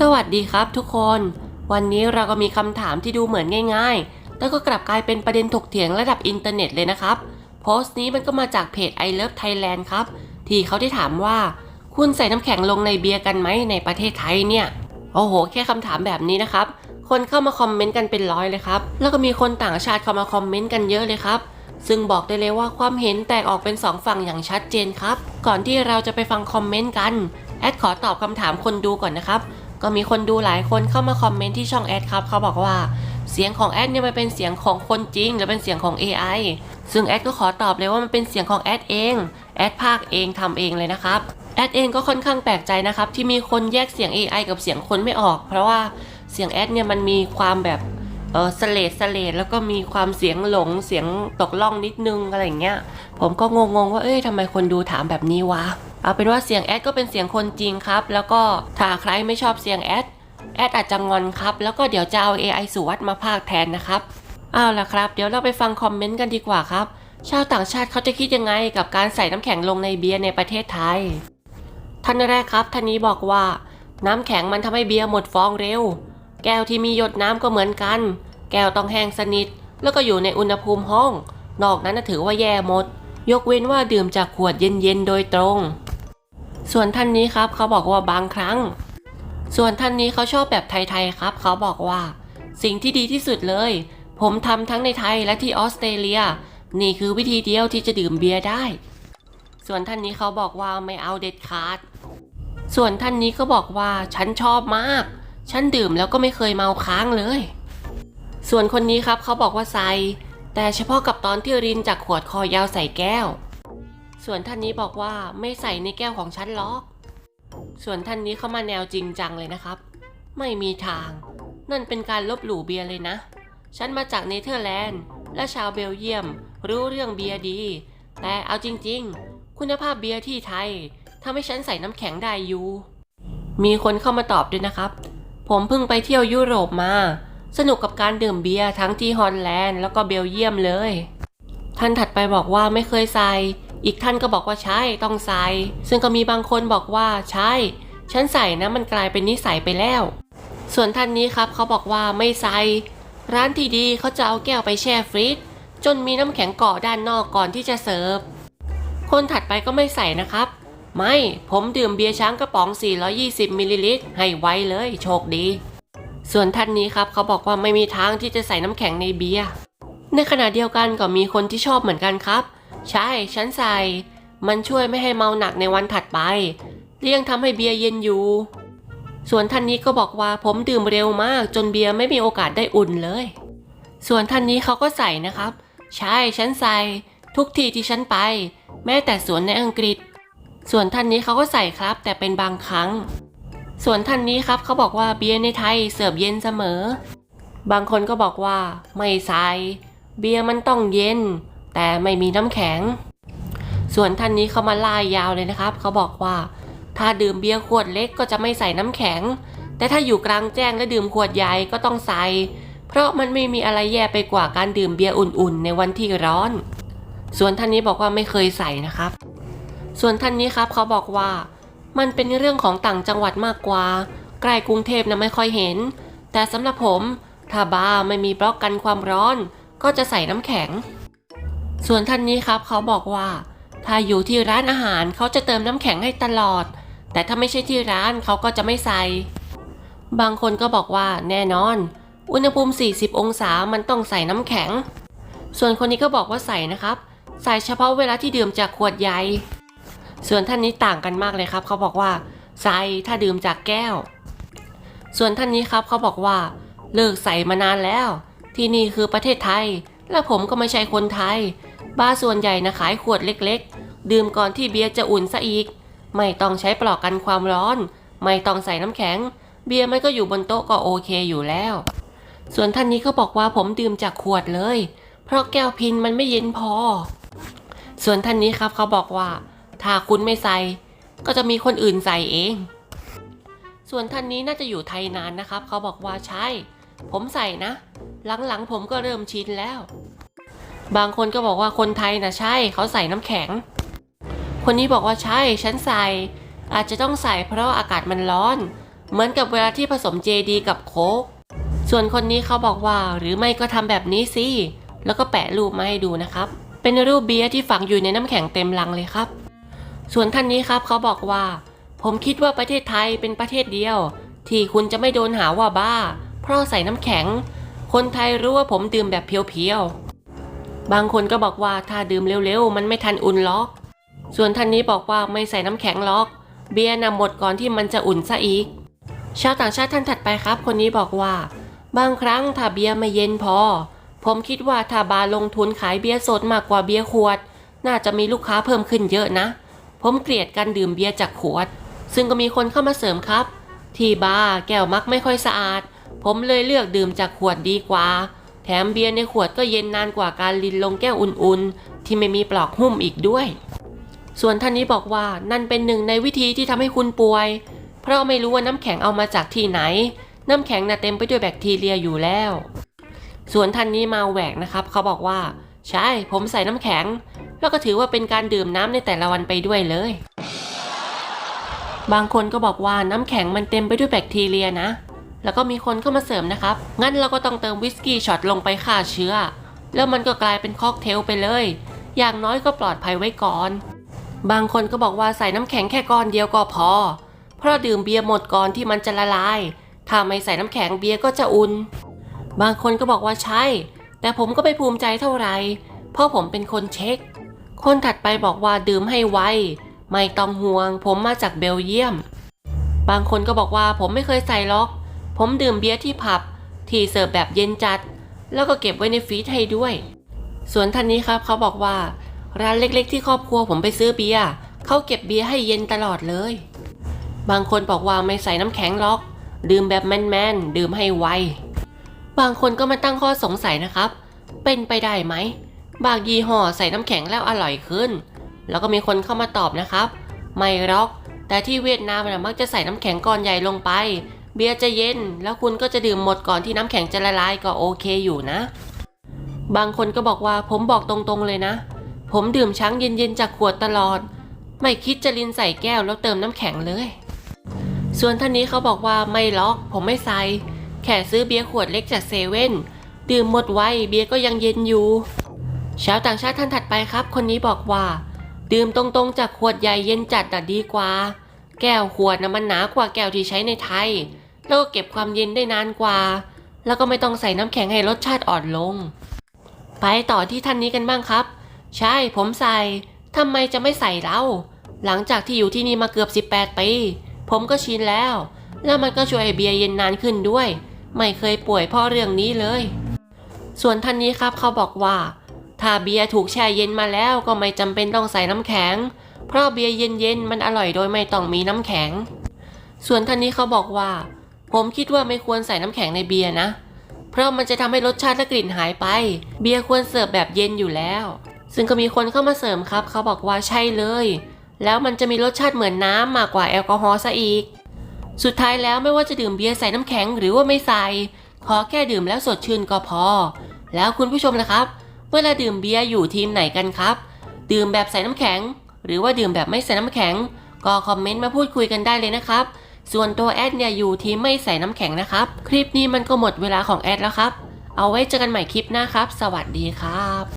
สวัสดีครับทุกคน วันนี้เราก็มีคำถามที่ดูเหมือนง่ายๆ แต่ก็กลับกลายเป็นประเด็นถกเถียงระดับอินเทอร์เน็ตเลยนะครับ โพสต์นี้มันก็มาจากเพจ I Love Thailand ครับ ที่เขาได้ถามว่า คุณใส่น้ำแข็งลงในเบียร์กันไหมในประเทศไทยเนี่ย โอ้โห แค่คำถามแบบนี้นะครับ คนเข้ามาคอมเมนต์กันเป็นร้อยเลยครับ แล้วก็มีคนต่างชาติเข้ามาคอมเมนต์กันเยอะเลยครับ ซึ่งบอกได้เลยว่าความเห็นแตกออกเป็นสองฝั่งอย่างชัดเจนครับ ก่อนที่เราจะไปฟังคอมเมนต์กัน แอดขอตอบคำถามคนดูก่อนนะครับ ก็มีคนดูหลายคนเข้ามาคอมเมนต์ที่ช่องแอดครับเขาบอกว่าเสียงของแอดเนี่ยมันเป็นเสียงของคนจริง หรือเป็นเสียงของ AI ซึ่งแอดก็ขอตอบเลยว่ามันเป็นเสียงของแอดเองแอดภาคเองทำเองเลยนะครับแอดเองก็ค่อนข้างแปลกใจนะครับที่มีคนแยกเสียง AI กับเสียงคนไม่ออก เพราะว่าเสียงแอดเนี่ยมันมีความแบบเออสเลดสเลดแล้วก็มีความเสียงหลงเสียงตกล่องนิดนึงอะไรอย่างเงี้ยผมก็งงๆว่าเอ้ยทำไมคนดูถามแบบนี้วะ เอาเป็นว่าเสียงแอดก็เป็นเสียงคนจริงครับ แล้วก็ถ้าใครไม่ชอบเสียงแอดแอดอาจจะงอนครับ แล้วก็เดี๋ยวจะเอา AI สุวัสดมาพากแทนนะครับเอาล่ะครับ เดี๋ยวเราไปฟังคอมเมนต์กันดีกว่าครับ ชาวต่างชาติเขาจะคิดยังไงกับการใส่น้ำแข็งลงในเบียร์ในประเทศไทย ท่านแรกครับ ท่านนี้บอกว่า น้ำแข็งมันทำให้เบียร์หมดฟองเร็ว แก้วที่มีหยดน้ำก็เหมือนกัน แก้วต้องแห้งสนิท แล้วก็อยู่ในอุณหภูมิห้อง นอกนั้นถือว่าแย่หมด ยกเว้นว่าดื่มจากขวดเย็นๆโดยตรง ส่วนท่านนี้ครับเขาบอกว่าบางครั้ง ส่วนท่านนี้เขาชอบแบบไทยๆครับ เขาบอกว่า สิ่งที่ดีที่สุดเลย ผมทำทั้งในไทยและที่ออสเตรเลีย นี่คือวิธีเดียวที่จะดื่มเบียร์ได้ ส่วนท่านนี้เขาบอกว่าไม่เอาเด็ดขาด ส่วนท่านนี้ก็บอกว่าฉันชอบมาก ฉันดื่มแล้วก็ไม่เคยเมาค้างเลย ส่วนคนนี้ครับเขาบอกว่าใส่แต่เฉพาะกับตอนที่รินจากขวดคอยาวใส่แก้ว ส่วนท่านนี้บอกว่าไม่ใส่ในแก้วของฉันหรอก ส่วนท่านนี้เข้ามาแนวจริงจังเลยนะครับ ไม่มีทาง นั่นเป็นการลบหลู่เบียร์เลยนะ ฉันมาจากเนเธอร์แลนด์ และชาวเบลเยียม รู้เรื่องเบียร์ดี แต่เอาจริงๆ คุณภาพเบียร์ที่ไทยทำให้ฉันใส่น้ำแข็งได้อยู่ มีคนเข้ามาตอบด้วยนะครับ ผมเพิ่งไปเที่ยวยุโรปมา สนุกกับการดื่มเบียร์ทั้งที่ฮอลแลนด์แล้วก็เบลเยียมเลย ท่านถัดไปบอกว่าไม่เคยใส่ อีกท่านก็บอกว่าใช่ต้องใส่ ซึ่งก็มีบางคนบอกว่าใช่ ฉันใส่นะมันกลายเป็นนิสัยไปแล้ว ส่วนท่านนี้ครับเขาบอกว่าไม่ใส่ ร้านที่ดีเขาจะเอาแก้วไปแช่ฟรีซจนมีน้ำแข็งเกาะด้านนอกก่อนที่จะเสิร์ฟ คนถัดไปก็ไม่ใส่นะครับ ไม่ ผมดื่มเบียร์ช้างกระป๋อง 420 มิลลิลิตรให้ไวเลย โชคดี ส่วนท่านนี้ครับเขาบอกว่าไม่มีทางที่จะใส่น้ำแข็งในเบียร์ ในขณะเดียวกันก็มีคนที่ชอบเหมือนกันครับ ใช่ ฉันใส่ มันช่วยไม่ให้เมาหนักในวันถัดไปเลี่ยงทำให้เบียร์เย็นอยู่ ส่วนท่านนี้ก็บอกว่าผมดื่มเร็วมากจนเบียร์ไม่มีโอกาสได้อุ่นเลย ส่วนท่านนี้เขาก็ใส่นะครับ ใช่ฉันใส่ ทุกทีที่ฉันไป แม้แต่สวนในอังกฤษ ส่วนท่านนี้เขาก็ใส่ครับ แต่เป็นบางครั้ง ส่วนท่านนี้ครับเขาบอกว่าเบียร์ในไทยเสิร์ฟเย็นเสมอ บางคนก็บอกว่า ไม่ใส่เบียร์มันต้องเย็น แต่ไม่มีน้ำแข็ง ส่วนท่านนี้เขามาล่ายยาวเลยนะครับ เขาบอกว่า ถ้าดื่มเบียร์ขวดเล็กก็จะไม่ใส่น้ำแข็ง แต่ถ้าอยู่กลางแจ้งและดื่มขวดใหญ่ก็ต้องใส่ เพราะมันไม่มีอะไรแย่ไปกว่าการดื่มเบียร์อุ่นๆ ในวันที่ร้อน ส่วนท่านนี้บอกว่าไม่เคยใส่นะครับ ส่วนท่านนี้ครับเขาบอกว่า มันเป็นเรื่องของต่างจังหวัดมากกว่า ใกล้กรุงเทพนะไม่ค่อยเห็น แต่สำหรับผมถ้าบาร์ไม่มีบล็อกกันความร้อน ก็จะใส่น้ำแข็ง ส่วนท่านนี้ครับเขาบอกว่า ถ้าอยู่ที่ร้านอาหารเขาจะเติมน้ำแข็งให้ตลอด แต่ถ้าไม่ใช่ที่ร้านเขาก็จะไม่ใส่ บางคนก็บอกว่าแน่นอน อุณหภูมิ 40 องศามันต้องใส่น้ำแข็ง ส่วนคนนี้ก็บอกว่าใส่นะครับ ใส่เฉพาะเวลาที่ดื่มจากขวดใหญ่ส่วนท่านนี้ต่างกันมากเลยครับ เขาบอกว่าใส่ถ้าดื่มจากแก้ว ส่วนท่านนี้ครับเขาบอกว่า เลิกใส่มานานแล้ว ที่นี่คือประเทศไทย และผมก็ไม่ใช่คนไทย บ้านส่วนใหญ่นะขายขวดเล็กๆ ดื่มก่อนที่เบียร์จะอุ่นซะอีก ไม่ต้องใช้ปลอกกันความร้อน ไม่ต้องใส่น้ำแข็ง เบียร์มันก็อยู่บนโต๊ะก็โอเคอยู่แล้ว ส่วนท่านนี้ก็บอกว่าผมดื่มจากขวดเลย เพราะแก้วพินมันไม่เย็นพอ ส่วนท่านนี้ครับเขาบอกว่า ถ้าคุณไม่ใส่ ก็จะมีคนอื่นใส่เอง ส่วนท่านนี้น่าจะอยู่ไทยนานนะครับ เขาบอกว่าใช่ ผมใส่นะ หลังๆผมก็เริ่มชินแล้ว บางคนก็บอกว่าคนไทยนะใช่เขาใส่น้ำแข็ง คนนี้บอกว่าใช่ฉันใส่ อาจจะต้องใส่เพราะอากาศมันร้อน เหมือนกับเวลาที่ผสมเจดีกับโค้กส่วนคนนี้เขาบอกว่าหรือไม่ก็ทำแบบนี้สิแล้วก็แปะรูปมาให้ดูนะครับ เป็นรูปเบียร์ที่ฝังอยู่ในน้ำแข็งเต็มลังเลยครับ ส่วนท่านนี้ครับเขาบอกว่า ผมคิดว่าประเทศไทยเป็นประเทศเดียว ที่คุณจะไม่โดนหาว่าบ้า เพราะใส่น้ำแข็ง คนไทยรู้ว่าผมดื่มแบบเพียวๆ บางคนก็บอกว่าถ้าดื่มเร็วๆ มันไม่ทันอุ่นล็อก ส่วนท่านนี้บอกว่าไม่ใส่น้ำแข็งล็อก เบียร์นำหมดก่อนที่มันจะอุ่นซะอีก ชาวต่างชาติท่านถัดไปครับ คนนี้บอกว่า บางครั้งถ้าเบียร์ไม่เย็นพอ ผมคิดว่าถ้าบาร์ลงทุนขายเบียร์สดมากกว่าเบียร์ขวด น่าจะมีลูกค้าเพิ่มขึ้นเยอะนะ ผมเกลียดการดื่มเบียร์จากขวด ซึ่งก็มีคนเข้ามาเสริมครับ ที่บาร์แก้วมักไม่ค่อยสะอาด ผมเลยเลือกดื่มจากขวดดีกว่า แถมเบียร์ในขวดก็เย็นนานกว่าการลินลงแก้วอุ่นๆ ที่ไม่มีปลอกหุ้มอีกด้วย ส่วนท่านนี้บอกว่านั่นเป็นหนึ่งในวิธีที่ทำให้คุณป่วย เพราะไม่รู้ว่าน้ำแข็งเอามาจากที่ไหน น้ำแข็งน่ะเต็มไปด้วยแบคทีเรียอยู่แล้ว ส่วนท่านนี้มาแหวกนะครับเขาบอกว่า ใช่ผมใส่น้ำแข็ง แล้วก็ถือว่าเป็นการดื่มน้ำในแต่ละวันไปด้วยเลย บางคนก็บอกว่าน้ำแข็งมันเต็มไปด้วยแบคทีเรียนะ แล้วก็มีคนเข้ามาเสริมนะครับ งั้นเราก็ต้องเติมวิสกี้ช็อตลงไปฆ่าเชื้อ แล้วมันก็กลายเป็นค็อกเทลไปเลย อย่างน้อยก็ปลอดภัยไว้ก่อน บางคนก็บอกว่าใส่น้ำแข็งแค่ก้อนเดียวก็พอ เพราะดื่มเบียร์หมดก่อนที่มันจะละลาย ถ้าไม่ใส่น้ำแข็งเบียร์ก็จะอุ่น บางคนก็บอกว่าใช่ แต่ผมก็ไม่ภูมิใจเท่าไหร่ เพราะผมเป็นคนเช็ค คนถัดไปบอกว่าดื่มให้ไว ไม่ต้องห่วง ผมมาจากเบลเยียม บางคนก็บอกว่าผมไม่เคยใส่ล็อก ผมดื่มเบียร์ที่ผับ ที่เสิร์ฟแบบเย็นจัด แล้วก็เก็บไว้ในฟรีซให้ด้วย ส่วนท่านนี้ครับเขาบอกว่า ร้านเล็กๆ ที่ครอบครัวผมไปซื้อเบียร์เขาเก็บเบียร์ให้เย็นตลอดเลย บางคนบอกว่าไม่ใส่น้ำแข็งล็อก ดื่มแบบแมนๆ ดื่มให้ไว บางคนก็มาตั้งข้อสงสัยนะครับ เป็นไปได้ไหม บางยี่ห้อใส่น้ำแข็งแล้วอร่อยขึ้น แล้วก็มีคนเข้ามาตอบนะครับ ไม่หรอก แต่ที่เวียดนามนะมักจะใส่น้ำแข็งก้อนใหญ่ลงไป เบียร์จะเย็น แล้วคุณก็จะดื่มหมดก่อนที่น้ำแข็งจะละลายก็โอเคอยู่นะ บางคนก็บอกว่าผมบอกตรงๆเลยนะ ผมดื่มช้างเย็นๆจากขวดตลอด ไม่คิดจะลินใส่แก้วแล้วเติมน้ำแข็งเลย ส่วนท่านนี้เขาบอกว่าไม่ล็อกผมไม่ใส่ แค่ซื้อเบียร์ขวดเล็กจากเซเว่นดื่มหมดไวเบียร์ก็ยังเย็นอยู่ชาวต่างชาติท่านถัดไปครับ คนนี้บอกว่า ดื่มตรงๆจากขวดใหญ่เย็นจัดแต่ดีกว่า แก้วขวดนะมันหนากว่าแก้วที่ใช้ในไทย แล้วก็เก็บความเย็นได้นานกว่า แล้วก็ไม่ต้องใส่น้ำแข็งให้รสชาติอ่อนลง ไปต่อที่ท่านนี้กันบ้างครับ ใช่ผมใส่ทำไมจะไม่ใส่เล่าหลังจากที่อยู่ที่นี่มาเกือบ 18 ปี ผมก็ชินแล้ว แล้วมันก็ช่วยให้เบียร์เย็นนานขึ้นด้วย ไม่เคยป่วยเพราะเรื่องนี้เลย ส่วนท่านนี้ครับเขาบอกว่า ถ้าเบียร์ถูกแช่เย็นมาแล้วก็ไม่จำเป็นต้องใส่น้ำแข็ง เพราะเบียร์เย็นๆมันอร่อยโดยไม่ต้องมีน้ำแข็ง ส่วนท่านนี้เขาบอกว่า ผมคิดว่าไม่ควรใส่น้ำแข็งในเบียร์นะ เพราะมันจะทำให้รสชาติและกลิ่นหายไป เบียร์ควรเสิร์ฟแบบเย็นอยู่แล้ว ซึ่งก็มีคนเข้ามาเสริมครับ เขาบอกว่าใช่เลย แล้วมันจะมีรสชาติเหมือนน้ำมากกว่าแอลกอฮอล์ซะอีก สุดท้ายแล้วไม่ว่าจะดื่มเบียร์ใส่น้ำแข็งหรือว่าไม่ใส่ ขอแค่ดื่มแล้วสดชื่นก็พอ แล้วคุณผู้ชมนะครับ เวลาดื่มเบียร์อยู่ทีมไหนกันครับ ดื่มแบบใส่น้ำแข็ง หรือว่าดื่มแบบไม่ใส่น้ำแข็ง ก็คอมเมนต์มาพูดคุยกันได้เลยนะครับ ส่วนตัวแอดเนี่ยอยู่ทีมไม่ใส่น้ำแข็งนะครับ คลิปนี้มันก็หมดเวลาของแอดแล้วครับ เอาไว้เจอกันใหม่คลิปหน้าครับ สวัสดีครับ